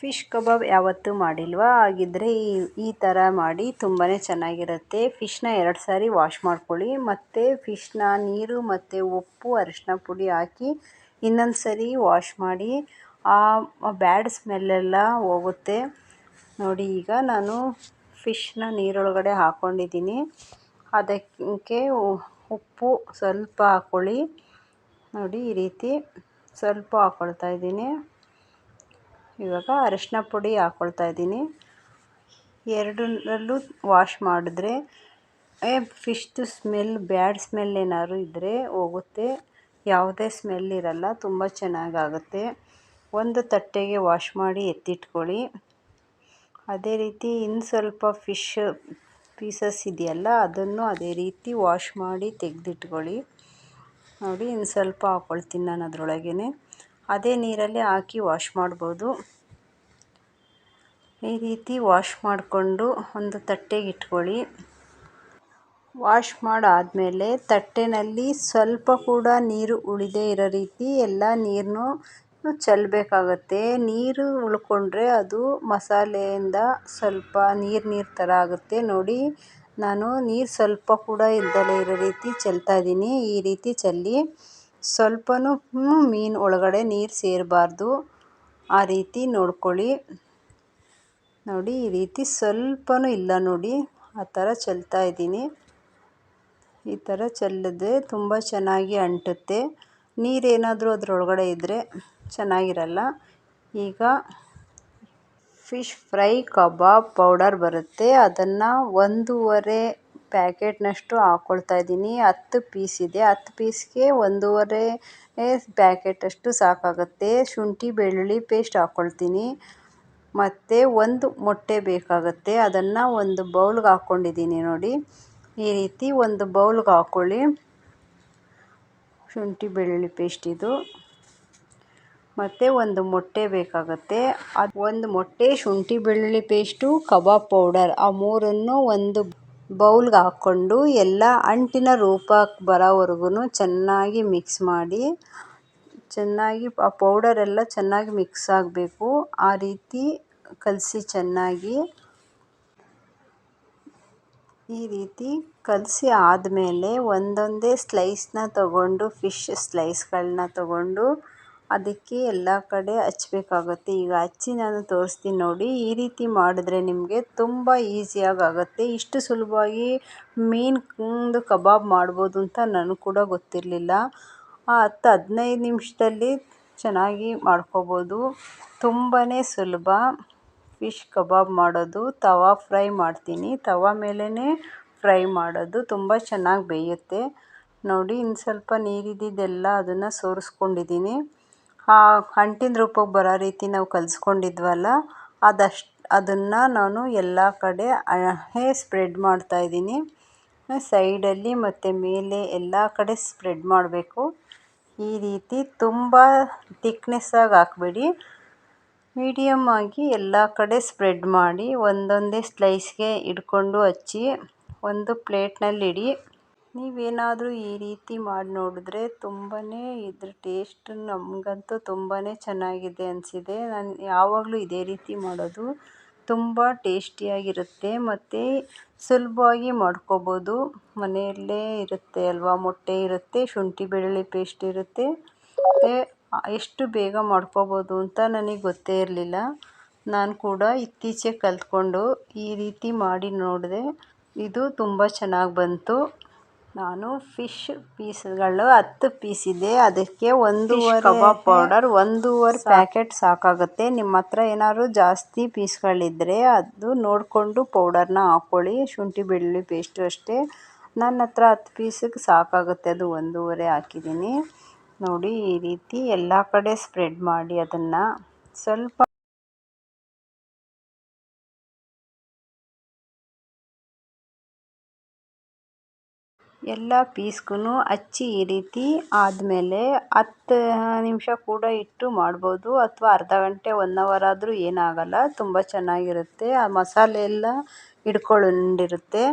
Fish ಕಬಾಬ್ ಯಾವತ್ತೂ ಮಾಡಿಲ್ವಾ? ಹಾಗಿದ್ದರೆ ಈ ಈ ಥರ ಮಾಡಿ ತುಂಬಾ ಚೆನ್ನಾಗಿರುತ್ತೆ. ಫಿಶ್ನ ಎರಡು ಸಾರಿ ವಾಶ್ ಮಾಡ್ಕೊಳ್ಳಿ. ಮತ್ತು ಫಿಶ್ನ ನೀರು ಮತ್ತು ಉಪ್ಪು ಅರಿಶಿನ ಪುಡಿ ಹಾಕಿ ಇನ್ನೊಂದು ಸರಿ ವಾಶ್ ಮಾಡಿ. ಆ ಬ್ಯಾಡ್ ಸ್ಮೆಲ್ಲೆಲ್ಲ ಹೋಗುತ್ತೆ. ನೋಡಿ, ಈಗ ನಾನು ಫಿಶ್ನ ನೀರೊಳಗಡೆ ಹಾಕ್ಕೊಂಡಿದ್ದೀನಿ ಅದಕ್ಕೆ ಉಪ್ಪು ಸ್ವಲ್ಪ ಹಾಕ್ಕೊಳ್ಳಿ ನೋಡಿ, ಈ ರೀತಿ ಸ್ವಲ್ಪ ಹಾಕ್ಕೊಳ್ತಾ ಇದ್ದೀನಿ. ಇವಾಗ ಅರಿಶಿನ ಪುಡಿ ಹಾಕ್ಕೊಳ್ತಾ ಇದ್ದೀನಿ. ಎರಡರಲ್ಲೂ ವಾಶ್ ಮಾಡಿದ್ರೆ ಫಿಶ್ದು ಸ್ಮೆಲ್ ಬ್ಯಾಡ್ ಸ್ಮೆಲ್ ಏನಾದ್ರು ಇದ್ದರೆ ಹೋಗುತ್ತೆ. ಯಾವುದೇ ಸ್ಮೆಲ್ ಇರಲ್ಲ, ತುಂಬ ಚೆನ್ನಾಗಾಗುತ್ತೆ. ಒಂದು ತಟ್ಟೆಗೆ ವಾಶ್ ಮಾಡಿ ಎತ್ತಿಟ್ಕೊಳ್ಳಿ. ಅದೇ ರೀತಿ ಇನ್ನು ಸ್ವಲ್ಪ ಫಿಶ್ ಪೀಸಸ್ ಇದೆಯಲ್ಲ, ಅದನ್ನು ಅದೇ ರೀತಿ ವಾಶ್ ಮಾಡಿ ತೆಗೆದಿಟ್ಕೊಳ್ಳಿ. ನೋಡಿ ಇನ್ನು ಸ್ವಲ್ಪ ಹಾಕ್ಕೊಳ್ತೀನಿ ನಾನು ಅದರೊಳಗೇ ಅದೇ ನೀರಲ್ಲೇ ಹಾಕಿ ವಾಶ್ ಮಾಡ್ಬೋದು. ಈ ರೀತಿ ವಾಶ್ ಮಾಡಿಕೊಂಡು ಒಂದು ತಟ್ಟೆಗೆ ಇಟ್ಕೊಳ್ಳಿ. ವಾಶ್ ಮಾಡಾದಮೇಲೆ ತಟ್ಟೆನಲ್ಲಿ ಸ್ವಲ್ಪ ಕೂಡ ನೀರು ಉಳಿದೇ ಇರೋ ರೀತಿ ಎಲ್ಲ ನೀರನ್ನು ಚೆಲ್ಲಬೇಕಾಗತ್ತೆ ನೀರು ಉಳ್ಕೊಂಡ್ರೆ ಅದು ಮಸಾಲೆಯಿಂದ ಸ್ವಲ್ಪ ನೀರು ನೀರು ಥರ ಆಗುತ್ತೆ. ನೋಡಿ, ನಾನು ನೀರು ಸ್ವಲ್ಪ ಕೂಡ ಇಲ್ದಲೇ ಇರೋ ರೀತಿ ಚೆಲ್ತಾ ಇದ್ದೀನಿ. ಈ ರೀತಿ ಚೆಲ್ಲಿ ಸ್ವಲ್ಪನೂ ಮೀನು ಒಳಗಡೆ ನೀರು ಸೇರಬಾರ್ದು. ಆ ರೀತಿ ನೋಡ್ಕೊಳ್ಳಿ. ನೋಡಿ, ಈ ರೀತಿ ಸ್ವಲ್ಪನೂ ಇಲ್ಲ ನೋಡಿ. ಆ ಥರ ಚೆಲ್ತಾ ಇದ್ದೀನಿ. ಈ ಥರ ಚೆಲ್ಲಿದ್ರೆ ತುಂಬ ಚೆನ್ನಾಗಿ ಅಂಟುತ್ತೆ. ನೀರೇನಾದರೂ ಅದರೊಳಗಡೆ ಇದ್ದರೆ ಚೆನ್ನಾಗಿರಲ್ಲ. ಈಗ ಫಿಶ್ ಫ್ರೈ ಕಬಾಬ್ ಪೌಡರ್ ಬರುತ್ತೆ. ಅದನ್ನು ಒಂದೂವರೆ ಪ್ಯಾಕೆಟ್ನಷ್ಟು ಹಾಕ್ಕೊಳ್ತಾ ಇದ್ದೀನಿ. ಹತ್ತು ಪೀಸ್ ಇದೆ. ಹತ್ತು ಪೀಸ್ಗೆ ಒಂದೂವರೆ ಪ್ಯಾಕೆಟಷ್ಟು ಸಾಕಾಗುತ್ತೆ. ಶುಂಠಿ, ಬೆಳ್ಳುಳ್ಳಿ ಪೇಸ್ಟ್ ಹಾಕ್ಕೊಳ್ತೀನಿ ಮತ್ತು ಒಂದು ಮೊಟ್ಟೆ ಬೇಕಾಗುತ್ತೆ. ಅದನ್ನು ಒಂದು ಬೌಲ್ಗೆ ಹಾಕ್ಕೊಂಡಿದ್ದೀನಿ ನೋಡಿ. ಈ ರೀತಿ ಒಂದು ಬೌಲ್ಗೆ ಹಾಕ್ಕೊಳ್ಳಿ ಶುಂಠಿ, ಬೆಳ್ಳುಳ್ಳಿ ಪೇಸ್ಟ್ ಇದು. ಮತ್ತು ಒಂದು ಮೊಟ್ಟೆ ಬೇಕಾಗುತ್ತೆ. ಅದು ಒಂದು ಮೊಟ್ಟೆ, ಶುಂಠಿ, ಬೆಳ್ಳುಳ್ಳಿ ಪೇಸ್ಟು, ಕಬಾಬ್ ಪೌಡರ್. ಆ ಮೂರನ್ನು ಒಂದು ಬೌಲ್ಗೆ ಹಾಕ್ಕೊಂಡು ಎಲ್ಲ ಅಂಟಿನ ರೂಪ ಬರೋವರೆಗೂ ಚೆನ್ನಾಗಿ ಮಿಕ್ಸ್ ಮಾಡಿ, ಚೆನ್ನಾಗಿ ಆ ಪೌಡರೆಲ್ಲ ಚೆನ್ನಾಗಿ ಮಿಕ್ಸ್ ಆಗಬೇಕು. ಆ ರೀತಿ ಕಲಸಿ ಚೆನ್ನಾಗಿ, ಈ ರೀತಿ ಕಲಸಿ ಆದಮೇಲೆ ಒಂದೊಂದೇ ಸ್ಲೈಸ್ನ ತಗೊಂಡು ಫಿಶ್ ಸ್ಲೈಸ್ಗಳನ್ನ ತಗೊಂಡು ಅದಕ್ಕೆ ಎಲ್ಲ ಕಡೆ ಹಚ್ಬೇಕಾಗುತ್ತೆ. ಈಗ ಹಚ್ಚಿ ನಾನು ತೋರಿಸ್ತೀನಿ ನೋಡಿ, ಈ ರೀತಿ ಮಾಡಿದ್ರೆ ನಿಮಗೆ ತುಂಬ ಈಸಿಯಾಗಿ ಆಗುತ್ತೆ ಇಷ್ಟು ಸುಲಭವಾಗಿ ಮೀನು ಕಬಾಬ್ ಮಾಡ್ಬೋದು ಅಂತ ನನಗೆ ಕೂಡ ಗೊತ್ತಿರಲಿಲ್ಲ. ಆ ಹತ್ತು ಹದಿನೈದು ನಿಮಿಷದಲ್ಲಿ ಚೆನ್ನಾಗಿ ಮಾಡ್ಕೋಬೋದು. ತುಂಬಾ ಸುಲಭ. ಫಿಶ್ ಕಬಾಬ್ ಮಾಡೋದು. ತವಾ ಫ್ರೈ ಮಾಡ್ತೀನಿ. ತವಾ ಮೇಲೇ ಫ್ರೈ ಮಾಡೋದು. ತುಂಬ ಚೆನ್ನಾಗಿ ಬೇಯುತ್ತೆ. ನೋಡಿ, ಇನ್ನು ಸ್ವಲ್ಪ ನೀರಿದ್ದಿದ್ದೆಲ್ಲ ಅದನ್ನು ಸೋರಿಸ್ಕೊಂಡಿದ್ದೀನಿ. ಅಂಟಿನ ರೂಪಕ್ಕೆ ಬರೋ ರೀತಿ ನಾವು ಕಲಿಸ್ಕೊಂಡಿದ್ವಲ್ಲ, ಅದಷ್ಟು, ಅದನ್ನು ನಾನು ಎಲ್ಲ ಕಡೆ ಸ್ಪ್ರೆಡ್ ಮಾಡ್ತಾಯಿದ್ದೀನಿ ಸೈಡಲ್ಲಿ ಮತ್ತು ಮೇಲೆ ಎಲ್ಲ ಕಡೆ ಸ್ಪ್ರೆಡ್ ಮಾಡಬೇಕು. ಈ ರೀತಿ ತುಂಬ ತಿಕ್ನೆಸ್ಸಾಗಿ ಹಾಕ್ಬೇಡಿ. ಮೀಡಿಯಮ್ ಆಗಿ ಎಲ್ಲ ಕಡೆ ಸ್ಪ್ರೆಡ್ ಮಾಡಿ ಒಂದೊಂದೇ ಸ್ಲೈಸ್ಗೆ ಹಿಡ್ಕೊಂಡು ಹಚ್ಚಿ ಒಂದು ಪ್ಲೇಟ್ನಲ್ಲಿಡಿ ನೀವೇನಾದರೂ ಈ ರೀತಿ ಮಾಡಿ ನೋಡಿದ್ರೆ ತುಂಬಾ ಇದ್ರ ಟೇಸ್ಟ್ ನಮಗಂತೂ ತುಂಬಾ ಚೆನ್ನಾಗಿದೆ ಅನಿಸಿದೆ. ನಾನು ಯಾವಾಗಲೂ ಇದೇ ರೀತಿ ಮಾಡೋದು ತುಂಬ ಟೇಸ್ಟಿಯಾಗಿರುತ್ತೆ ಮತ್ತು ಸುಲಭವಾಗಿ ಮಾಡ್ಕೋಬೋದು. ಮನೆಯಲ್ಲೇ ಇರುತ್ತೆ ಅಲ್ವಾ? ಮೊಟ್ಟೆ ಇರುತ್ತೆ, ಶುಂಠಿ ಬೆಳ್ಳುಳ್ಳಿ ಪೇಸ್ಟ್ ಇರುತ್ತೆ. ಎಷ್ಟು ಬೇಗ ಮಾಡ್ಕೋಬೋದು ಅಂತ ನನಗೆ ಗೊತ್ತೇ ಇರಲಿಲ್ಲ. ನಾನು ಕೂಡ ಇತ್ತೀಚೆಗೆ ಕಲಿತ್ಕೊಂಡು ಈ ರೀತಿ ಮಾಡಿ ನೋಡಿದೆ ಇದು ತುಂಬ ಚೆನ್ನಾಗಿ ಬಂತು. ನಾನು ಫಿಶ್ ಪೀಸ್ಗಳು ಹತ್ತು ಪೀಸ್ ಇದೆ. ಅದಕ್ಕೆ ಒಂದೂವರೆ ಕಬಾಬ್ ಪೌಡರ್ ಒಂದೂವರೆ ಪ್ಯಾಕೆಟ್ ಸಾಕಾಗುತ್ತೆ. ನಿಮ್ಮ ಹತ್ರ ಏನಾದ್ರು ಜಾಸ್ತಿ ಪೀಸ್ಗಳಿದ್ದರೆ ಅದು ನೋಡಿಕೊಂಡು ಪೌಡರ್ನ ಹಾಕ್ಕೊಳ್ಳಿ. ಶುಂಠಿ ಬೆಳ್ಳುಳ್ಳಿ ಪೇಸ್ಟು ಅಷ್ಟೇ. ನನ್ನ ಹತ್ರ ಹತ್ತು ಪೀಸಿಗೆ ಸಾಕಾಗುತ್ತೆ. ಅದು ಒಂದೂವರೆ ಹಾಕಿದ್ದೀನಿ. ನೋಡಿ ಈ ರೀತಿ ಎಲ್ಲ ಕಡೆ ಸ್ಪ್ರೆಡ್ ಮಾಡಿ ಅದನ್ನು ಸ್ವಲ್ಪ ಎಲ್ಲ ಪೀಸ್ಗೂ ಹಚ್ಚಿ ಈ ರೀತಿ ಆದಮೇಲೆ ಹತ್ತು ನಿಮಿಷ ಕೂಡ ಇಟ್ಟು ಮಾಡ್ಬೋದು ಅಥವಾ ಅರ್ಧ ಗಂಟೆ ಒನ್ ಅವರ್ ಆದರೂ ಏನಾಗಲ್ಲ. ತುಂಬ ಚೆನ್ನಾಗಿರುತ್ತೆ. ಆ ಮಸಾಲೆ ಎಲ್ಲ ಹಿಡ್ಕೊಂಡಿರುತ್ತೆ.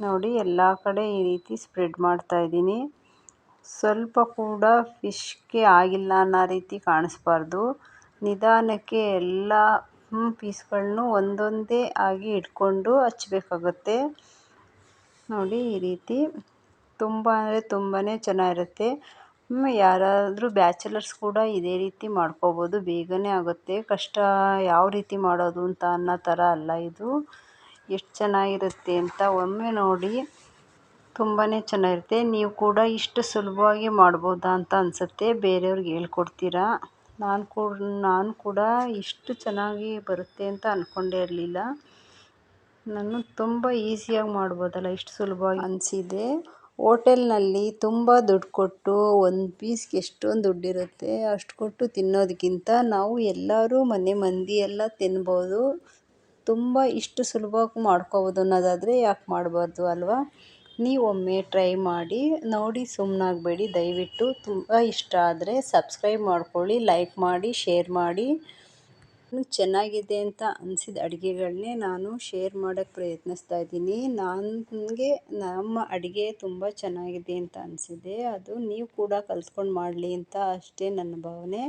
ನೋಡಿ, ಎಲ್ಲ ಕಡೆ ಈ ರೀತಿ ಸ್ಪ್ರೆಡ್ ಮಾಡ್ತಾ ಇದ್ದೀನಿ. ಸ್ವಲ್ಪ ಕೂಡ ಫಿಶ್ಗೆ ಆಗಿಲ್ಲ ಅನ್ನೋ ರೀತಿ ಕಾಣಿಸ್ಬಾರ್ದು. ನಿಧಾನಕ್ಕೆ ಎಲ್ಲ ಪೀಸ್ಗಳನ್ನು ಒಂದೊಂದೇ ಆಗಿ ಇಟ್ಕೊಂಡು ಹಚ್ಬೇಕಾಗುತ್ತೆ. ನೋಡಿ ಈ ರೀತಿ ತುಂಬ ಅಂದರೆ ತುಂಬಾ ಚೆನ್ನಾಗಿರುತ್ತೆ. ಯಾರಾದರೂ ಬ್ಯಾಚುಲರ್ಸ್ ಕೂಡ ಇದೇ ರೀತಿ ಮಾಡ್ಕೋಬೋದು. ಬೇಗನೆ ಆಗುತ್ತೆ. ಕಷ್ಟ ಯಾವ ರೀತಿ ಮಾಡೋದು ಅಂತ ಅನ್ನೋ ಥರ ಅಲ್ಲ ಇದು. ಎಷ್ಟು ಚೆನ್ನಾಗಿರುತ್ತೆ ಅಂತ ಒಮ್ಮೆ ನೋಡಿ ತುಂಬಾ ಚೆನ್ನಾಗಿರುತ್ತೆ. ನೀವು ಕೂಡ ಇಷ್ಟು ಸುಲಭವಾಗಿ ಮಾಡ್ಬೋದಾ ಅಂತ ಅನಿಸುತ್ತೆ. ಬೇರೆಯವ್ರಿಗೆ ಹೇಳ್ಕೊಡ್ತೀರಾ? ನಾನು ಕೂಡ ನಾನು ಕೂಡ ಇಷ್ಟು ಚೆನ್ನಾಗಿ ಬರುತ್ತೆ ಅಂತ ಅಂದ್ಕೊಂಡೇ ಇರಲಿಲ್ಲ. ನಾನು ತುಂಬ ಈಸಿಯಾಗಿ ಮಾಡ್ಬೋದಲ್ಲ, ಇಷ್ಟು ಸುಲಭವಾಗಿ ಅನಿಸಿದೆ. ಹೋಟೆಲ್ನಲ್ಲಿ ತುಂಬ ದುಡ್ಡು ಕೊಟ್ಟು ಒಂದು ಪೀಸ್ಗೆ ಎಷ್ಟೊಂದು ದುಡ್ಡಿರುತ್ತೆ, ಅಷ್ಟು ಕೊಟ್ಟು ತಿನ್ನೋದಕ್ಕಿಂತ ನಾವು ಎಲ್ಲರೂ ಮನೆ ಮಂದಿ ಎಲ್ಲ ತಿನ್ಬೋದು. ತುಂಬ ಇಷ್ಟು ಸುಲಭವಾಗಿ ಮಾಡ್ಕೋಬೋದು ಅನ್ನೋದಾದರೆ ಯಾಕೆ ಮಾಡಬಾರ್ದು ಅಲ್ವಾ? ಒಮ್ಮೆ ಟ್ರೈ ಮಾಡಿ, ನೋಡಿ ಸುಮ್ಮನಾಗಬೇಡಿ ದಯವಿಟ್ಟು ತುಂಬ ಇಷ್ಟ ಆದರೆ ಸಬ್ಸ್ಕ್ರೈಬ್ ಮಾಡ್ಕೊಳ್ಳಿ ಲೈಕ್ ಮಾಡಿ ಶೇರ್ ಮಾಡಿ. ಚೆನ್ನಾಗಿದೆ ಅಂತ ಅನ್ಸಿದ ಅಡುಗೆಗಳನ್ನೇ ನಾನು ಶೇರ್ ಮಾಡೋಕ್ಕೆ ಪ್ರಯತ್ನಿಸ್ತಾ ಇದ್ದೀನಿ. ನನಗೆ ನಮ್ಮ ಅಡುಗೆ ತುಂಬ ಚೆನ್ನಾಗಿದೆ ಅಂತ ಅನಿಸಿದೆ. ಅದು ನೀವು ಕೂಡ ಕಲ್ತ್ಕೊಂಡು ಮಾಡಲಿ ಅಂತ ಅಷ್ಟೇ ನನ್ನ ಭಾವನೆ.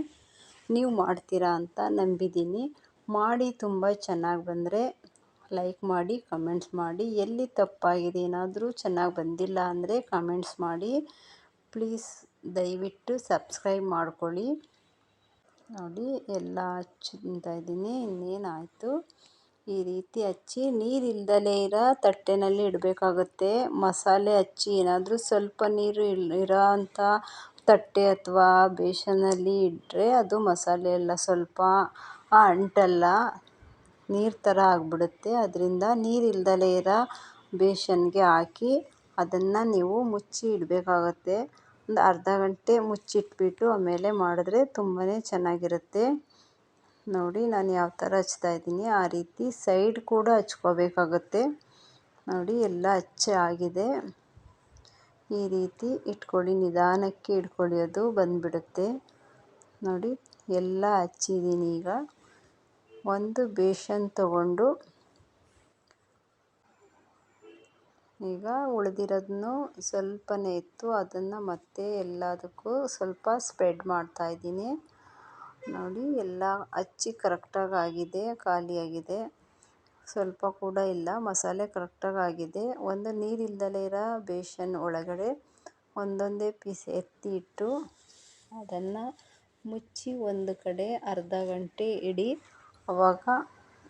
ನೀವು ಮಾಡ್ತೀರಾ ಅಂತ ನಂಬಿದ್ದೀನಿ. ಮಾಡಿ ತುಂಬ ಚೆನ್ನಾಗಿ ಬಂದರೆ ಲೈಕ್ ಮಾಡಿ ಕಮೆಂಟ್ಸ್ ಮಾಡಿ. ಎಲ್ಲಿ ತಪ್ಪಾಗಿದೆ ಏನಾದರೂ ಚೆನ್ನಾಗಿ ಬಂದಿಲ್ಲ ಅಂದರೆ ಕಮೆಂಟ್ಸ್ ಮಾಡಿ. ಪ್ಲೀಸ್ ದಯವಿಟ್ಟು ಸಬ್ಸ್ಕ್ರೈಬ್ ಮಾಡ್ಕೊಳ್ಳಿ. ನೋಡಿ ಎಲ್ಲ ಹಚ್ತಾ ಇದ್ದೀನಿ, ಇನ್ನೇನಾಯಿತು? ಈ ರೀತಿ ಹಚ್ಚಿ ನೀರಿಲ್ದಲೇ ಇರೋ, ತಟ್ಟೆನಲ್ಲಿ ಇಡಬೇಕಾಗುತ್ತೆ. ಮಸಾಲೆ ಹಚ್ಚಿ ಏನಾದರೂ ಸ್ವಲ್ಪ ನೀರು ಇರೋ ಅಂಥ ತಟ್ಟೆ ಅಥವಾ ಬೇಸನಲ್ಲಿ ಇಟ್ಟರೆ ಅದು ಮಸಾಲೆ ಎಲ್ಲ ಸ್ವಲ್ಪ ಅಂಟಲ್ಲ, ನೀರು ಥರ ಆಗಿಬಿಡುತ್ತೆ. ಅದರಿಂದ ನೀರಿಲ್ದಲೇ ಇರೋ ಬೇಸನ್ಗೆ ಹಾಕಿ ಅದನ್ನು ನೀವು ಮುಚ್ಚಿ ಇಡಬೇಕಾಗತ್ತೆ. ಒಂದು ಅರ್ಧ ಗಂಟೆ ಮುಚ್ಚಿಟ್ಬಿಟ್ಟು ಆಮೇಲೆ ಮಾಡಿದ್ರೆ ತುಂಬಾ ಚೆನ್ನಾಗಿರುತ್ತೆ. ನೋಡಿ ನಾನು ಯಾವ ಥರ ಹಚ್ತಾ ಇದ್ದೀನಿ. ಆ ರೀತಿ ಸೈಡ್ ಕೂಡ ಹಚ್ಕೋಬೇಕಾಗುತ್ತೆ. ನೋಡಿ ಎಲ್ಲ ಹಚ್ಚಿ ಆಗಿದೆ. ಈ ರೀತಿ ಇಟ್ಕೊಳ್ಳಿ, ನಿಧಾನಕ್ಕೆ ಇಟ್ಕೊಳ್ಳಿ ಅದು ಬಂದುಬಿಡುತ್ತೆ. ನೋಡಿ ಎಲ್ಲ ಹಚ್ಚಿದ್ದೀನಿ ಈಗ. ಒಂದು ಬೇಷನ್ ತಗೊಂಡು ಈಗ ಉಳಿದಿರೋದನ್ನು ಸ್ವಲ್ಪನೇ ಇತ್ತು. ಅದನ್ನು ಮತ್ತೆ ಎಲ್ಲದಕ್ಕೂ ಸ್ವಲ್ಪ ಸ್ಪ್ರೆಡ್ ಮಾಡ್ತಾ ಇದ್ದೀನಿ. ನೋಡಿ, ಎಲ್ಲ ಹಚ್ಚಿ ಕರೆಕ್ಟಾಗಿ ಆಗಿದೆ ಖಾಲಿಯಾಗಿದೆ ಸ್ವಲ್ಪ ಕೂಡ ಇಲ್ಲ. ಮಸಾಲೆ ಕರೆಕ್ಟಾಗಿ ಆಗಿದೆ. ಒಂದು ನೀರಿಲ್ದಲೇ ಇರೋ ಬೇಷನ್ ಒಳಗಡೆ ಒಂದೊಂದೇ ಪೀಸ್ ಎತ್ತಿ ಇಟ್ಟು ಅದನ್ನು ಮುಚ್ಚಿ ಒಂದು ಕಡೆ ಅರ್ಧ ಗಂಟೆ ಇಡಿ. ಅವಾಗ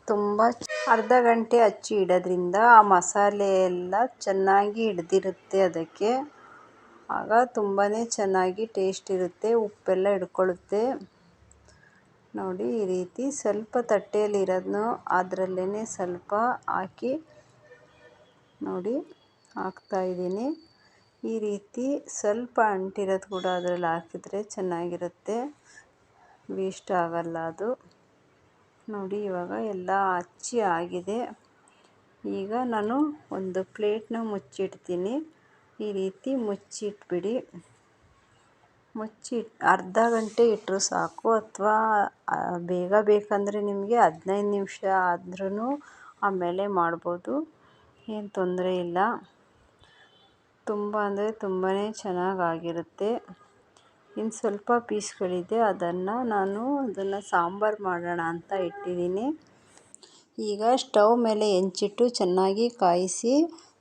ತುಂಬ ಅರ್ಧ ಗಂಟೆ ಹಚ್ಚಿ ಇಡೋದ್ರಿಂದ ಆ ಮಸಾಲೆ ಎಲ್ಲ ಚೆನ್ನಾಗಿ ಹಿಡ್ದಿರುತ್ತೆ ಅದಕ್ಕೆ. ಆಗ ತುಂಬಾ ಚೆನ್ನಾಗಿ ಟೇಸ್ಟ್ ಇರುತ್ತೆ, ಉಪ್ಪೆಲ್ಲ ಹಿಡ್ಕೊಳ್ಳುತ್ತೆ. ನೋಡಿ, ಈ ರೀತಿ ಸ್ವಲ್ಪ ತಟ್ಟೆಯಲ್ಲಿ ಇರೋದನ್ನು ಅದರಲ್ಲೇ ಸ್ವಲ್ಪ ಹಾಕಿ ನೋಡಿ ಹಾಕ್ತಾಯಿದ್ದೀನಿ ಈ ರೀತಿ ಸ್ವಲ್ಪ ಅಂಟಿರೋದು ಕೂಡ ಅದರಲ್ಲಿ ಹಾಕಿದರೆ ಚೆನ್ನಾಗಿರುತ್ತೆ. ವೇಸ್ಟ್ ಆಗಲ್ಲ ಅದು. ನೋಡಿ, ಇವಾಗ ಎಲ್ಲ ಹಚ್ಚಿ ಆಗಿದೆ. ಈಗ ನಾನು ಒಂದು ಪ್ಲೇಟ್ನ ಮುಚ್ಚಿಡ್ತೀನಿ. ಈ ರೀತಿ ಮುಚ್ಚಿಟ್ಬಿಡಿ. ಮುಚ್ಚಿ ಅರ್ಧ ಗಂಟೆ ಇಟ್ಟರು ಸಾಕು, ಅಥವಾ ಬೇಗ ಬೇಕಂದರೆ ನಿಮಗೆ ಹದಿನೈದು ನಿಮಿಷ ಆದ್ರೂ ಆಮೇಲೆ ಮಾಡ್ಬೋದು. ಏನು ತೊಂದರೆ ಇಲ್ಲ. ತುಂಬ ಅಂದರೆ ತುಂಬಾ ಚೆನ್ನಾಗಾಗಿರುತ್ತೆ. ಇನ್ನು ಸ್ವಲ್ಪ ಪೀಸ್ಗಳಿದೆ, ಅದನ್ನು ನಾನು ಅದನ್ನು ಸಾಂಬಾರು ಮಾಡೋಣ ಅಂತ ಇಟ್ಟಿದ್ದೀನಿ. ಈಗ ಸ್ಟವ್ ಮೇಲೆ ಹೆಂಚಿಟ್ಟು ಚೆನ್ನಾಗಿ ಕಾಯಿಸಿ,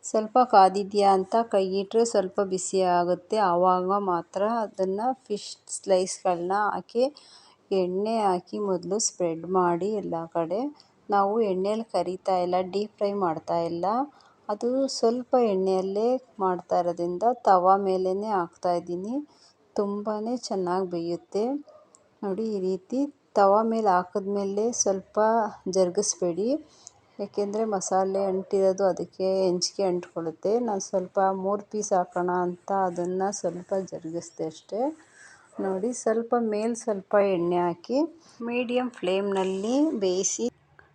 ಸ್ವಲ್ಪ ಕಾದಿದೆಯಾ ಅಂತ ಕೈ ಸ್ವಲ್ಪ ಬಿಸಿ ಆಗುತ್ತೆ. ಆವಾಗ ಮಾತ್ರ ಅದನ್ನು ಫಿಶ್ ಸ್ಲೈಸ್ಗಳನ್ನ ಹಾಕಿ, ಎಣ್ಣೆ ಹಾಕಿ ಮೊದಲು ಸ್ಪ್ರೆಡ್ ಮಾಡಿ ಎಲ್ಲ ಕಡೆ. ನಾವು ಎಣ್ಣೆಯಲ್ಲಿ ಕರಿತಾ ಇಲ್ಲ, ಡೀಪ್ ಫ್ರೈ ಮಾಡ್ತಾ ಇಲ್ಲ. ಅದು ಸ್ವಲ್ಪ ಎಣ್ಣೆಯಲ್ಲೇ ಮಾಡ್ತಾ ಇರೋದ್ರಿಂದ ತವಾ ಮೇಲೇ ಹಾಕ್ತಾಯಿದ್ದೀನಿ ತುಂಬಾ ಚೆನ್ನಾಗಿ ಬೇಯುತ್ತೆ. ನೋಡಿ ಈ ರೀತಿ ತವಾ ಮೇಲೆ ಹಾಕಿದ್ಮೇಲೆ ಸ್ವಲ್ಪ ಜರುಗಿಸ್ಬೇಡಿ. ಏಕೆಂದರೆ ಮಸಾಲೆ ಅಂಟಿರೋದು ಅದಕ್ಕೆ ಹೆಂಚ್ಗೆ ಅಂಟ್ಕೊಳ್ಳುತ್ತೆ. ನಾನು ಸ್ವಲ್ಪ ಮೂರು ಪೀಸ್ ಹಾಕೋಣ ಅಂತ ಅದನ್ನು ಸ್ವಲ್ಪ ಜರುಗಿಸ್ದೆ ಅಷ್ಟೇ. ನೋಡಿ ಸ್ವಲ್ಪ ಮೇಲೆ ಸ್ವಲ್ಪ ಎಣ್ಣೆ ಹಾಕಿ ಮೀಡಿಯಮ್ ಫ್ಲೇಮ್ನಲ್ಲಿ ಬೇಯಿಸಿ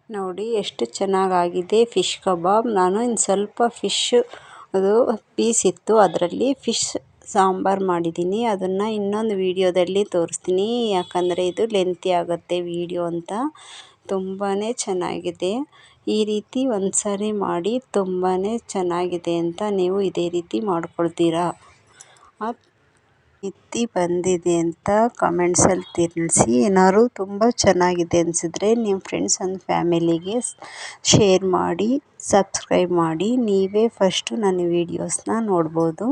ನೋಡಿ ಎಷ್ಟು ಚೆನ್ನಾಗಾಗಿದೆ ಫಿಶ್ ಕಬಾಬ್. ನಾನು ಇನ್ನು ಸ್ವಲ್ಪ ಫಿಶ್ ಅದು ಪೀಸ್ ಇತ್ತು ಅದರಲ್ಲಿ ಫಿಶ್ ಸಾಂಬಾರು ಮಾಡಿದ್ದೀನಿ. ಅದನ್ನು ಇನ್ನೊಂದು ವೀಡಿಯೋದಲ್ಲಿ ತೋರಿಸ್ತೀನಿ. ಯಾಕಂದರೆ ಇದು ಲೆಂತಿ ಆಗುತ್ತೆ ವೀಡಿಯೋ ಅಂತ. ತುಂಬಾ ಚೆನ್ನಾಗಿದೆ. ಈ ರೀತಿ ಒಂದು ಸಾರಿ ಮಾಡಿ ತುಂಬಾ ಚೆನ್ನಾಗಿದೆ ಅಂತ ನೀವು ಇದೇ ರೀತಿ ಮಾಡ್ಕೊಳ್ತೀರಾ? ಇತ್ತಿ ಬಂದಿದೆ ಅಂತ ಕಮೆಂಟ್ಸಲ್ಲಿ ತಿಳಿಸಿ. ಏನಾದ್ರು ತುಂಬ ಚೆನ್ನಾಗಿದೆ ಅನಿಸಿದ್ರೆ ನಿಮ್ಮ ಫ್ರೆಂಡ್ಸ್ ಆ್ಯಂಡ್ ಫ್ಯಾಮಿಲಿಗೆ ಶೇರ್ ಮಾಡಿ ಸಬ್ಸ್ಕ್ರೈಬ್ ಮಾಡಿ. ನೀವೇ ಫಸ್ಟು ನನ್ನ ವೀಡಿಯೋಸ್ನ ನೋಡ್ಬೋದು.